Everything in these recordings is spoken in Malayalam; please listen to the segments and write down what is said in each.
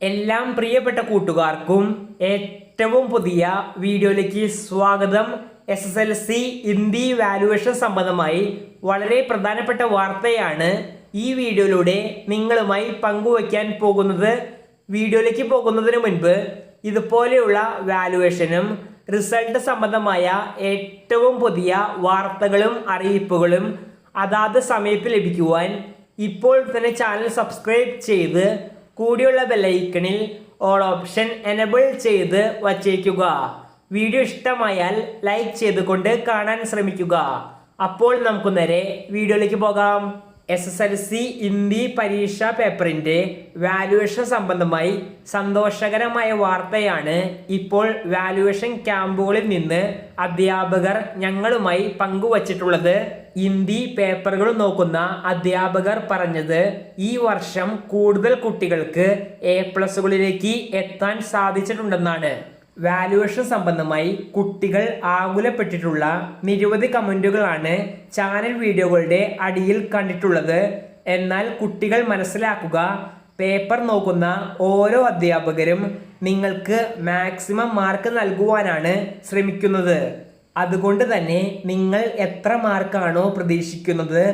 എല്ലാം പ്രിയപ്പെട്ട കൂട്ടുകാർക്കും ഏറ്റവും പുതിയ വീഡിയോയിലേക്ക് സ്വാഗതം. S S L C Hindi valuation സംബന്ധമായി വളരെ പ്രധാനപ്പെട്ട വാർത്തയാണ് ഈ വീഡിയോയിലൂടെ നിങ്ങളുമായി പങ്കുവയ്ക്കാൻ പോകുന്നത്. വീഡിയോയിലേക്ക് പോകുന്നതിന് മുൻപ് ഇതുപോലെയുള്ള വാലുവേഷനും റിസൾട്ട് സംബന്ധമായ ഏറ്റവും പുതിയ വാർത്തകളും അറിയിപ്പുകളും അതാത് സമയത്ത് ലഭിക്കുവാൻ ഇപ്പോൾ തന്നെ ചാനൽ സബ്സ്ക്രൈബ് ചെയ്ത് കൂടിയുള്ള ബെല്ലൈക്കണിൽ ഓൾ ഓപ്ഷൻ എനബിൾ ചെയ്ത് വച്ചേക്കുക. വീഡിയോ ഇഷ്ടമായാൽ ലൈക്ക് ചെയ്തുകൊണ്ട് കാണാൻ ശ്രമിക്കുക. അപ്പോൾ നമുക്ക് നേരെ വീഡിയോയിലേക്ക് പോകാം. S S L C Hindi പരീക്ഷാ പേപ്പറിന്റെ വാലുവേഷൻ സംബന്ധമായി സന്തോഷകരമായ വാർത്തയാണ് ഇപ്പോൾ വാലുവേഷൻ ക്യാമ്പുകളിൽ നിന്ന് അധ്യാപകർ ഞങ്ങളുമായി പങ്കുവച്ചിട്ടുള്ളത്. ഹിന്ദി പേപ്പറുകൾ നോക്കുന്ന അധ്യാപകർ പറഞ്ഞത് ഈ വർഷം കൂടുതൽ കുട്ടികൾക്ക് എ പ്ലസുകളിലേക്ക് എത്താൻ സാധിച്ചിട്ടുണ്ടെന്നാണ്. വാലുവേഷൻ സംബന്ധമായി കുട്ടികൾ ആകുലപ്പെട്ടിട്ടുള്ള നിരവധി കമന്റുകളാണ് ചാനൽ വീഡിയോകളുടെ അടിയിൽ കണ്ടിട്ടുള്ളത്. എന്നാൽ കുട്ടികൾ മനസ്സിലാക്കുക പേപ്പർ നോക്കുന്ന ഓരോ അധ്യാപകരും നിങ്ങൾക്ക് മാക്സിമം മാർക്ക് നൽകുവാനാണ് ശ്രമിക്കുന്നത്. അതുകൊണ്ട് തന്നെ നിങ്ങൾ എത്ര മാർക്കാണോ പ്രതീക്ഷിക്കുന്നത്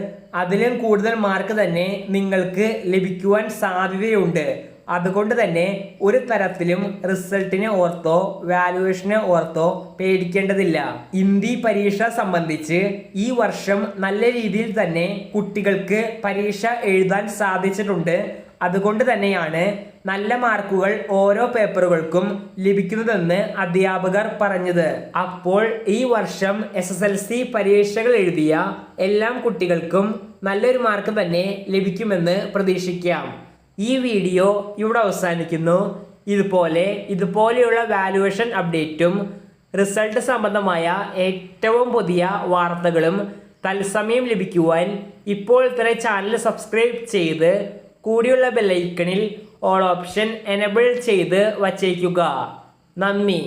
അതിലും കൂടുതൽ മാർക്ക് തന്നെ നിങ്ങൾക്ക് ലഭിക്കുവാൻ സാധ്യതയുണ്ട്. അതുകൊണ്ട് തന്നെ ഒരു തരത്തിലും റിസൾട്ടിനെ ഓർത്തോ വാലുവേഷനെ ഓർത്തോ പേടിക്കേണ്ടതില്ല. ഹിന്ദി പരീക്ഷ സംബന്ധിച്ച് ഈ വർഷം നല്ല രീതിയിൽ തന്നെ കുട്ടികൾക്ക് പരീക്ഷ എഴുതാൻ സാധിച്ചിട്ടുണ്ട്. അതുകൊണ്ട് തന്നെയാണ് നല്ല മാർക്കുകൾ ഓരോ പേപ്പറുകൾക്കും ലഭിക്കുന്നതെന്ന് അധ്യാപകർ പറഞ്ഞത്. അപ്പോൾ ഈ വർഷം എസ് എസ് എൽ സി പരീക്ഷകൾ എഴുതിയ എല്ലാ കുട്ടികൾക്കും നല്ലൊരു മാർക്ക് തന്നെ ലഭിക്കുമെന്ന് പ്രതീക്ഷിക്കാം. ഈ വീഡിയോ ഇവിടെ അവസാനിക്കുന്നു. ഇതുപോലെ ഇതുപോലെയുള്ള വാലുവേഷൻ അപ്ഡേറ്റും റിസൾട്ട് സംബന്ധമായ ഏറ്റവും പുതിയ വാർത്തകളും തത്സമയം ലഭിക്കുവാൻ ഇപ്പോൾ തന്നെ ചാനൽ സബ്സ്ക്രൈബ് ചെയ്ത് കൂടിയുള്ള ബെല്ലൈക്കണിൽ ഓൾ ഓപ്ഷൻ എനബിൾ ചെയ്ത് വച്ചേക്കുക. നന്ദി.